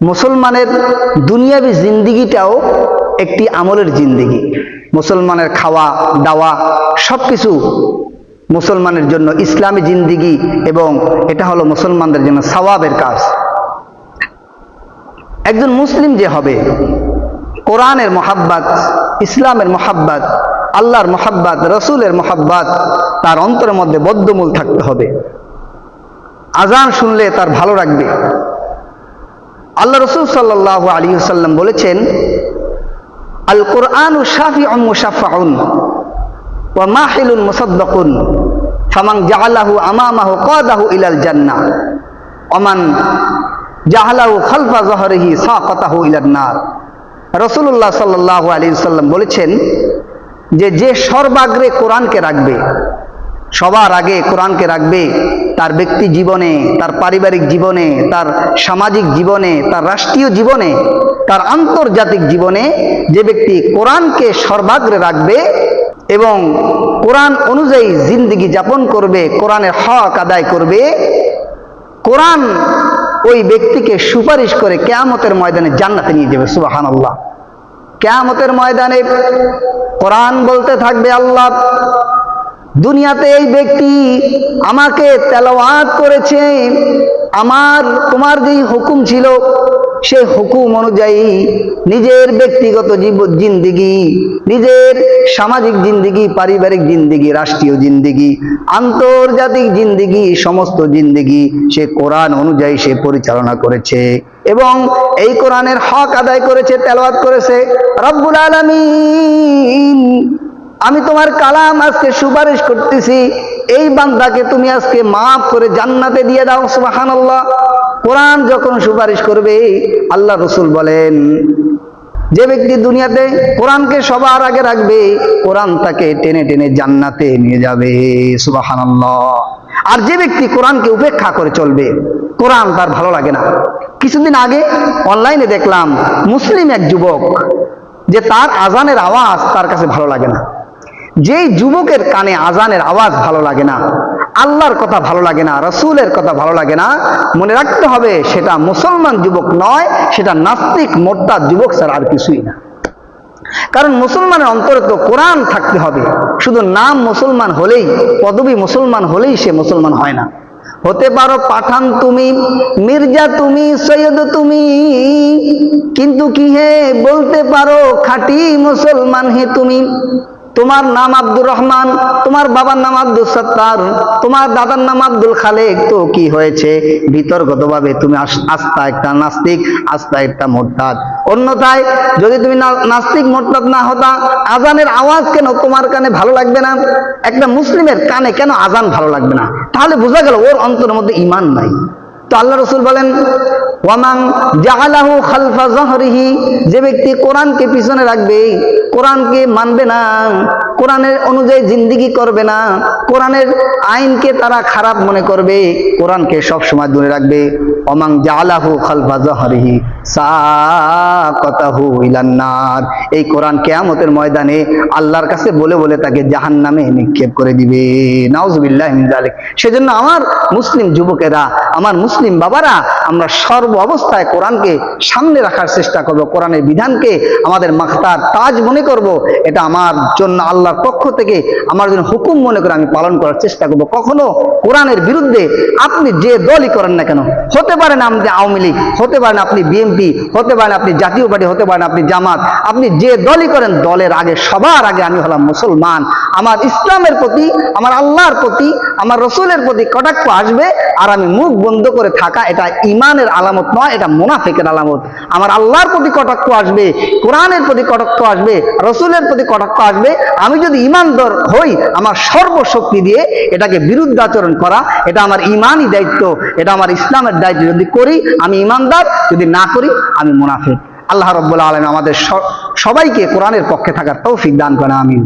মুসলমানের দুনিয়াবি জিন্দিগিটাও একটি আমলের জিন্দিগি। মুসলমানের খাওয়া, দাওয়া সব কিছু মুসলমানের জন্য ইসলামী জিন্দিগি এবং এটা হলো মুসলমানদের জন্য সওয়াবের কাজ। একজন মুসলিম যে হবে, কোরআনের মহাব্বাত, ইসলামের মহাব্বাত, আল্লাহর মহাব্বাত, রসুলের মহাব্বাত, তার অন্তরের মধ্যে বদ্ধমূল থাকতে হবে। আজান শুনলে তার ভালো রাখবে আল্লাহ রসুল সাল্লাহ আলী সাল্লাম বলেছেন আল কোরআন ও শাফি মুসাফাউন ও মাহিলুন মুসাদ্দকুন ফামাং জাহালাহু আমামাহু কদাহু ইলাল জান্নাহ অমান জাহালাহু খালফা জহরিহি সাকাতাহু ইলান নার। রসুল্লাহ সাল্লাহ আলী সাল্লাম বলেছেন যে যে সর্বাগ্রে কোরআনকে রাখবে, সবার আগে কোরআনকে রাখবে তার ব্যক্তি জীবনে, তার পারিবারিক জীবনে, তার সামাজিক জীবনে, তার রাষ্ট্রীয় জীবনে, তার আন্তর্জাতিক জীবনে যে ব্যক্তি কোরআনকে সর্বাগ্রে রাখবে এবং কোরআন অনুযায়ী জিন্দিগি যাপন করবে, কোরআনের হক আদায় করবে, কোরআন ওই ব্যক্তিকে সুপারিশ করে কেয়ামতের ময়দানে জান্নাতে নিয়ে যাবে সুবাহান আল্লাহ কেয়ামতের ময়দানে কোরআন বলতে থাকবে আল্লাহ দুনিয়াতে এই ব্যক্তি আমাকে তেলাওয়াত করেছে। আমার, তোমার যেই হুকুম ছিল, সেই হুকুম অনুযায়ী নিজের ব্যক্তিগত জীব, জিন্দিগি, নিজের সামাজিক জিন্দিগি, পারিবারিক জিন্দিগি, রাষ্ট্রীয় জিন্দিগি, আন্তর্জাতিক জিন্দিগি, সমস্ত জিন্দিগি সে কোরআন অনুযায়ী সে পরিচালনা করেছে এবং এই কোরআনের হক আদায় করেছে, তেলাওয়াত করেছে। রব্বুল আলমিন আমি তোমার কালাম আজকে সুপারিশ করতেছি, এই বান্দাকে তুমি আজকে মাফ করে জান্নাতে দিয়ে দাও সুবাহান আল্লাহ কোরআন যখন সুপারিশ করবে, আল্লাহ রসুল বলেন, যে ব্যক্তি দুনিয়াতে কোরআনকে সবার আগে রাখবে, কোরআন তাকে টেনে টেনে জান্নাতে নিয়ে যাবে সুবাহান আর যে ব্যক্তি কোরআনকে উপেক্ষা করে চলবে, কোরআন তার ভালো লাগে না। কিছুদিন আগে অনলাইনে দেখলাম, মুসলিম এক যুবক, যে তার আজানের আওয়াজ তার কাছে ভালো লাগে না। যেই যুবকের কানে আজানের আওয়াজ ভালো লাগে না, আল্লাহর কথা ভালো লাগে না, রসুলের কথা ভালো লাগে না, মনে রাখতে হবে সেটা মুসলমান যুবক নয়, সেটা নাস্তিক মোট্টা যুবক স্যার আর কিছুই না। কারণ মুসলমানের অন্তরে তো কোরআন থাকতে হবে, শুধু নাম মুসলমান হলেই, পদবী মুসলমান হলেই সে মুসলমান হয় না। হতে পারো পাঠান তুমি, মির্জা তুমি, সৈয়দ তুমি, কিন্তু কি হে বলতে পারো খাঁটি মুসলমান হে তুমি? তোমার নাম আব্দুর রহমান, তোমার বাবার নাম আব্দুল সত্তার, তোমার দাদার নাম আব্দুল খালেক। তো কি হয়েছে? বিতর্কতভাবে তুমি আস্থা একটা নাস্তিক, আস্থা একটা মোরতাদ। অন্যথায় যদি তুমি নাস্তিক, মোরতাদ না হতা, আজানের আওয়াজ কেন তোমার কানে ভালো লাগবে না? একটা মুসলিমের কানে কেন আজান ভালো লাগবে না? তাহলে বোঝা গেল ওর অন্তরের মধ্যে ইমান নাই। তো আল্লাহ রসুল বলেন ওয়ামাং জাহালাহু খালফা জহরিহি, যে ব্যক্তি কোরআনকে পিছনে রাখবে, কোরআনকে মানবে না, কোরআনের অনুযায়ী জিন্দিগি করবে না কোরআনের আইনকে তারা খারাপ মনে করবে, কোরআনকে সব সময় দূরে রাখবে। অমাং জালাহু খালফা জহরিহি সাকাতাহু ইলান্নার। এই কোরআন কেয়ামতের ময়দানে আল্লাহর কাছে বলে বলে তাকে জাহান্নামে নিক্ষেপ করে দিবে। নাউজুবিল্লাহ মিন যালিক। সেজন্য আমার মুসলিম যুবকেরা, আমার মুসলিম বাবারা, আমরা সর্ব অবস্থায় কোরআনকে সামনে রাখার চেষ্টা করব, কোরআনের বিধানকে আমাদের মাখতার তাজ মনে করব। এটা আমার জন্য আল্লাহর পক্ষ থেকে আমার জন্য হুকুম মনে করে আমি পালন করার চেষ্টা করব। কখনো কোরআনের বিরুদ্ধে আপনি যে দলই করেন না কেন? হতে পারেন আপনি আওয়ামী লীগ, হতে পারেন আপনি বিএনপি, হতে পারেন আপনি জাতীয় পার্টি, হতে পারেন আপনি জামাত। আপনি যে দলই করেন, দলের আগে, সবার আগে আমি হলাম মুসলমান। আমার ইসলামের প্রতি, আমার আল্লাহর প্রতি, আমার রসুলের প্রতি কটাক্ষ আসবে আর আমি মুখ বন্ধ করে থাকা, এটা ইমানের আলামত নয়, এটা মুনাফিকের আলামত। আমার আল্লাহর প্রতি কটাক্ষ আসবে, কোরআনের প্রতি কটাক্ষ আসবে, রসুলের প্রতি কটাক্ষ আসবে, আমি যদি ইমানদর হই, আমার সর্বশক্তি দিয়ে এটাকে বিরুদ্ধাচরণ করা, এটা আমার ইমানই দায়িত্ব, এটা আমার ইসলামের দায়িত্ব। যদি করি, আমি ইমানদার, যদি না করি, আমি মুনাফিক। আল্লাহ রব্বুল্লাহ আলম আমাদের সবাইকে কোরআনের পক্ষে থাকার তৌফিক দান করে আমিন।